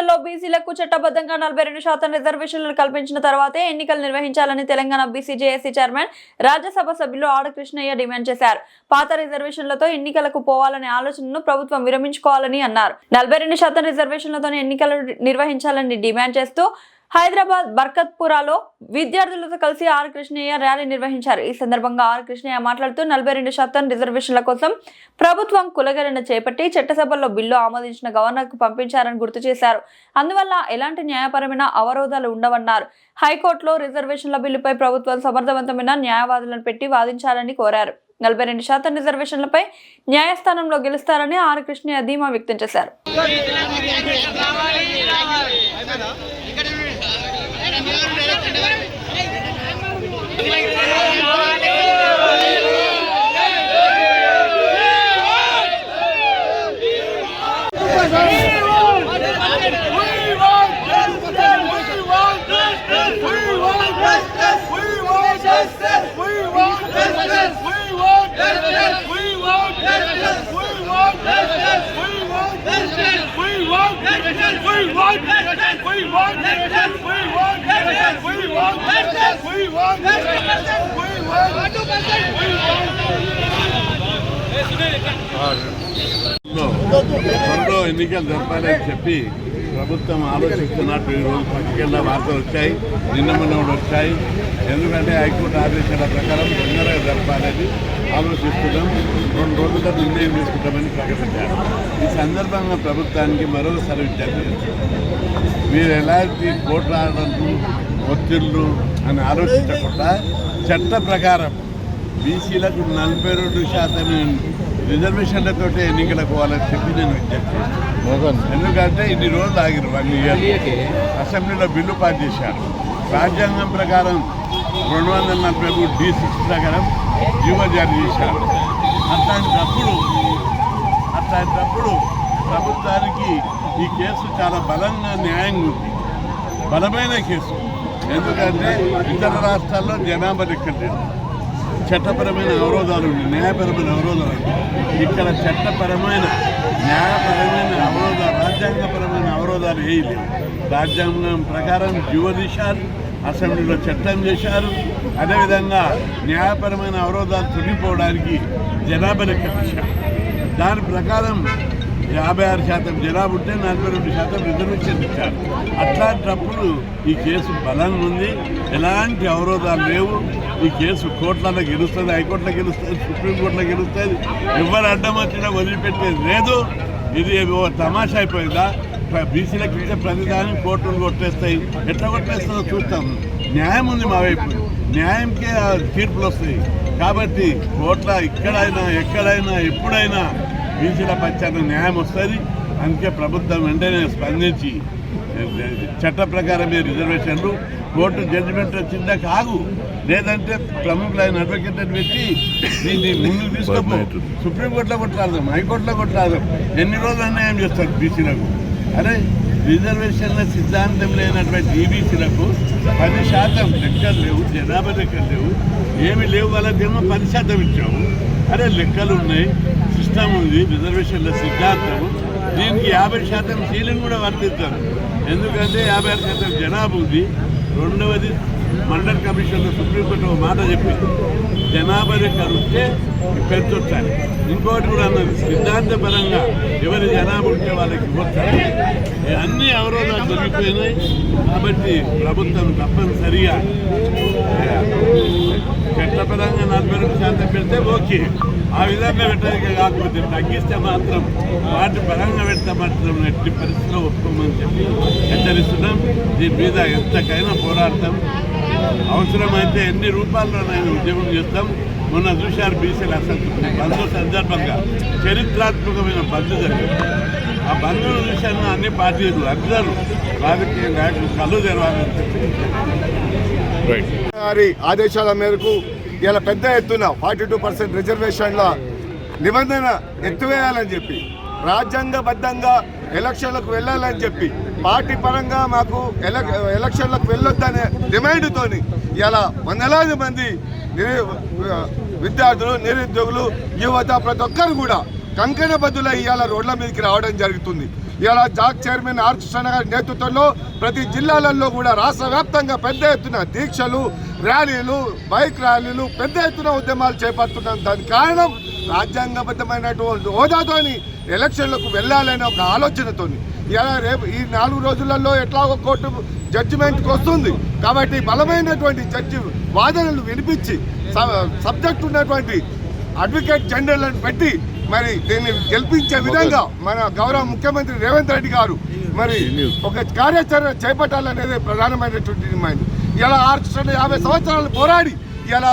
వ్యవస్థల్లో బీసీలకు చట్టబద్ధంగా నలభై రెండు శాతం రిజర్వేషన్లు కల్పించిన తర్వాతే ఎన్నికలు నిర్వహించాలని Telangana BC JAC chairman Rajya Sabha సభ్యులు ఆడకృష్ణయ్య డిమాండ్ చేశారు. పాత రిజర్వేషన్లతో ఎన్నికలకు పోవాలనే ఆలోచనను ప్రభుత్వం విరమించుకోవాలని అన్నారు. నలభై రెండు శాతం రిజర్వేషన్లతో ఎన్నికలు నిర్వహించాలని డిమాండ్ చేస్తూ హైదరాబాద్ బర్కత్పురాలో విద్యార్థులతో కలిసి ఆర్ కృష్ణయ్య ర్యాలీ నిర్వహించారు ఈ సందర్భంగా ఆర్ కృష్ణయ్య మాట్లాడుతూ నలభై రెండు శాతం రిజర్వేషన్ల కోసం ప్రభుత్వం కులగరణ చేపట్టి చట్టసభలో బిల్లు ఆమోదించిన గవర్నర్కు పంపించారని గుర్తు చేశారు అందువల్ల ఎలాంటి న్యాయపరమైన అవరోధాలు ఉండవన్నారు హైకోర్టులో రిజర్వేషన్ల బిల్లుపై ప్రభుత్వం సమర్థవంతమైన న్యాయవాదులను పెట్టి వాదించాలని కోరారు నలభై రెండు శాతం రిజర్వేషన్లపై న్యాయస్థానంలో గెలుస్తారని ఆర్ కృష్ణయ్య ధీమా వ్యక్తం చేశారు We want త్వరలో ఎన్నికలు జరపాలని చెప్పి ప్రభుత్వం ఆలోచిస్తున్నట్టు ఈరోజు పత్రికల్లో వార్తలు వచ్చాయి నిన్న మొన్న కూడా వచ్చాయి. ఎందుకంటే హైకోర్టు ఆదేశాల ప్రకారం తొందరగా జరపాలని ఆలోచిస్తున్నాం. రెండు రోజుల్లో నిర్ణయం తీసుకుంటామని ప్రకటించారు ఈ సందర్భంగా ప్రభుత్వానికి మరోసారి విజ్ఞప్తి మీరు ఎలాంటి కోట్లాడటం ఒత్తిళ్ళు అని ఆలోచించకుండా చట్ట ప్రకారం బీసీలకు నలభై రెండు శాతం రిజర్వేషన్లతో ఎన్నికలకు పోవాలని చెప్పి నేను విజ్ఞప్తి ఎందుకంటే ఇన్ని రోజులు ఆగిరు వన్ ఇయర్. అసెంబ్లీలో బిల్లు పాస్ చేశారు. రాజ్యాంగం ప్రకారం రెండు వందల నలభై మూడు డి సిక్స్ ప్రకారం జీవో జారీ చేశారు. అట్లాంటప్పుడు అట్లాంటప్పుడు ప్రభుత్వానికి ఈ కేసు చాలా బలంగా న్యాయంగా ఉంది. బలమైన కేసు. ఎందుకంటే ఇతర రాష్ట్రాల్లో జనాభా లెక్కలేదు చట్టపరమైన అవరోధాలు ఉన్నాయి న్యాయపరమైన అవరోధాలు ఉన్నాయి. ఇక్కడ చట్టపరమైన న్యాయపరమైన అవరోధాలు రాజ్యాంగపరమైన అవరోధాలు ఏవి లేవు. రాజ్యాంగం ప్రకారం జీవో అసెంబ్లీలో చట్టం చేశారు. అదేవిధంగా న్యాయపరమైన అవరోధాలు తొలగిపోవడానికి జనాభా లెక్క దాని ప్రకారం యాభై ఆరు శాతం జనాభా ఉంటే నలభై రెండు శాతం రిజర్వేషన్ ఇచ్చారు. అట్లాంటప్పుడు ఈ కేసు బలంగా ఉంది. ఎలాంటి అవరోధాలు లేవు. ఈ కేసు కోర్టులలో గెలుస్తుంది హైకోర్టులో గెలుస్తుంది సుప్రీంకోర్టులో గెలుస్తుంది. ఎవరు అడ్డం వచ్చినా వదిలిపెట్టేది లేదు. ఇది తమాషా అయిపోయిందా? బీసీలకు ఇచ్చే ప్రతిదాన్ని కోర్టులు కొట్టేస్తాయి. ఎట్లా కొట్టేస్తుందో చూస్తాం న్యాయం ఉంది మా వైపు. న్యాయంకే ఆ తీర్పులు వస్తాయి. కాబట్టి కోట్ల ఇక్కడైనా ఎక్కడైనా ఎప్పుడైనా బీసీల పక్షాన న్యాయం వస్తుంది. అందుకే ప్రభుత్వం వెంటనే స్పందించి చట్ట ప్రకారమే రిజర్వేషన్లు కోర్టు జడ్జిమెంట్ వచ్చిందా కాదు. లేదంటే ప్రముఖులైన అడ్వకేట్ పెట్టి దీన్ని ముందుకు తీసుకోపో. సుప్రీంకోర్టులో కొట్లాడదాం హైకోర్టులో కొట్లాడదాం. ఎన్ని రోజులు అన్యాయం చేస్తారు బీసీలకు? అరే రిజర్వేషన్ల సిద్ధాంతం లేనటువంటి ఈబీసీలకు పది శాతం లెక్కలు లేవు జనాభా లెక్కలు లేవు. ఏమి లేవు వాళ్ళకేమో పది శాతం ఇచ్చావు అరే లెక్కలు ఉన్నాయి. సిస్టమ్ ఉంది రిజర్వేషన్ల సిద్ధాంతం దీనికి యాభై శాతం సీలింగ్ కూడా వర్తిస్తారు. ఎందుకంటే యాభై ఆరు శాతం జనాభా ఉంది. రెండవది మండల్ కమిషన్లో సుప్రీంకోర్టు ఒక మాట చెప్పింది జనాభా లెక్కలు ఉంటే పెంచొచ్చాలి. ఇంకోటి కూడా అన్నది సిద్ధాంతపరంగా ఎవరి జనాభా ఉంటే వాళ్ళకి ఇవ్వచ్చాలి. అన్ని అవరోధాలు జరిగిపోయినాయి కాబట్టి ప్రభుత్వం తప్పనిసరిగా చట్టపరంగా నలభై రెండు శాతం పెడితే ఓకే. ఆ విధంగా పెట్టడానికి కాకపోతే తగ్గిస్తే మాత్రం వాటి పరంగా పెడితే మాత్రం ఎట్టి పరిస్థితిలో ఒప్పుకోమని చెప్పి హెచ్చరిస్తున్నాం. దీని మీద ఎంతకైనా పోరాడతాం. అవసరమైతే ఎన్ని రూపాల్లోనైనా ఉద్యమం చేస్తాం. మొన్న చూశారు బీసీలు అసంతృప్తి. బంధు సందర్భంగా చరిత్రాత్మకమైన బంధు జరిగింది. ఆ బంధువులు చూశాను అన్ని పార్టీలు అందరూ రాజకీయ నాయకులు కళ్ళు తెరవాలని చెప్పి గారి ఆదేశాల మేరకు ఇలా పెద్ద ఎత్తున ఫార్టీ టూ పర్సెంట్ రిజర్వేషన్ల నిబంధన ఎత్తువేయాలని చెప్పి రాజ్యాంగబద్ధంగా ఎలక్షన్లకు వెళ్ళాలని చెప్పి పార్టీ పరంగా మాకు ఎలక్షన్లకు వెళ్ళొద్దనే డిమాండ్తోని ఇలా వందలాది మంది విద్యార్థులు నిరుద్యోగులు యువత ప్రతి ఒక్కరు కూడా కంకణబద్దుల ఇవాళ రోడ్ల మీదకి రావడం జరుగుతుంది. ఇలా జాక్ చైర్మన్ ఆర్ కృష్ణ గారి నేతృత్వంలో ప్రతి జిల్లాలలో కూడా రాష్ట్ర వ్యాప్తంగా పెద్ద ఎత్తున దీక్షలు ర్యాలీలు బైక్ ర్యాలీలు పెద్ద ఎత్తున ఉద్యమాలు చేపడుతున్నాం దానికి కారణం రాజ్యాంగబద్ధమైనటువంటి హోదాతోని ఎలక్షన్లకు వెళ్ళాలనే ఒక ఆలోచనతోని. ఇలా రేపు ఈ నాలుగు రోజులలో ఎట్లాగో కోర్టు జడ్జిమెంట్కి వస్తుంది. కాబట్టి బలమైనటువంటి జడ్జి వాదనలు వినిపించి సబ్జెక్ట్ ఉన్నటువంటి అడ్వకేట్ జనరల్ని పెట్టి మరి దీన్ని గెలిపించే విధంగా మన గౌరవ ముఖ్యమంత్రి రేవంత్ రెడ్డి గారు మరి ఒక కార్యాచరణ చేపట్టాలనేది ప్రధానమైనటువంటి డిమాండ్. ఇలా ఆరు యాభై సంవత్సరాలు పోరాడి ఇలా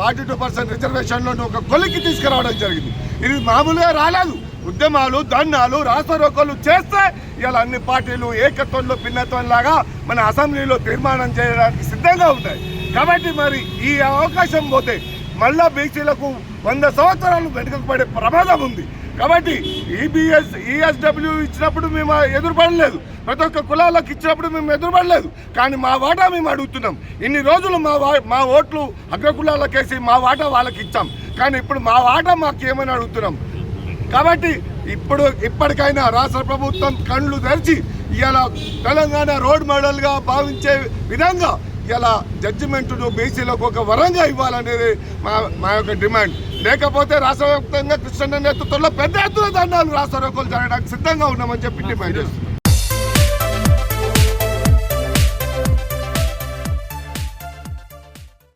ఫార్టీ టూ పర్సెంట్ రిజర్వేషన్లో ఒక కొలికి తీసుకురావడం జరిగింది. ఇది మామూలుగా రాలేదు. ఉద్యమాలు దండాలు రాస్తారోకోలు చేస్తే ఇలా అన్ని పార్టీలు ఏకత్వంలో భిన్నత్వం లాగా మన అసెంబ్లీలో తీర్మానం చేయడానికి సిద్ధంగా ఉంటాయి. కాబట్టి మరి ఈ అవకాశం పోతే మళ్ళా బీసీలకు వంద సంవత్సరాలు వెనుకకు పడే ప్రమాదం ఉంది. కాబట్టి ఈబీఎస్ ఈఎస్డబ్ల్యూ ఇచ్చినప్పుడు మేము ఎదురుపడలేదు. ప్రతి ఒక్క కులాలకు ఇచ్చినప్పుడు మేము ఎదురుపడలేదు. కానీ మా వాటా మేము అడుగుతున్నాం. ఇన్ని రోజులు మా వా మా ఓట్లు అగ్ర కులాలకేసి మా వాటా వాళ్ళకి ఇచ్చాం. కానీ ఇప్పుడు మా వాటా మాకు ఏమని అడుగుతున్నాం? కాబట్టి ఇప్పుడు ఇప్పటికైనా రాష్ట్ర ప్రభుత్వం కళ్ళు తెరిచి ఇలా తెలంగాణ రోడ్ మోడల్గా భావించే విధంగా ఇలా జడ్జిమెంట్ను బీసీలకు ఒక వరంగా ఇవ్వాలనేది మా మా యొక్క డిమాండ్. లేకపోతే రాష్ట్ర వ్యాప్తంగా కృష్ణ నేతృత్వంలో పెద్ద ఎత్తున దండాలు రాష్ట్ర రోకోలు జరగడానికి సిద్ధంగా ఉన్నామని చెప్పి డిమాండ్ చేస్తున్నాం.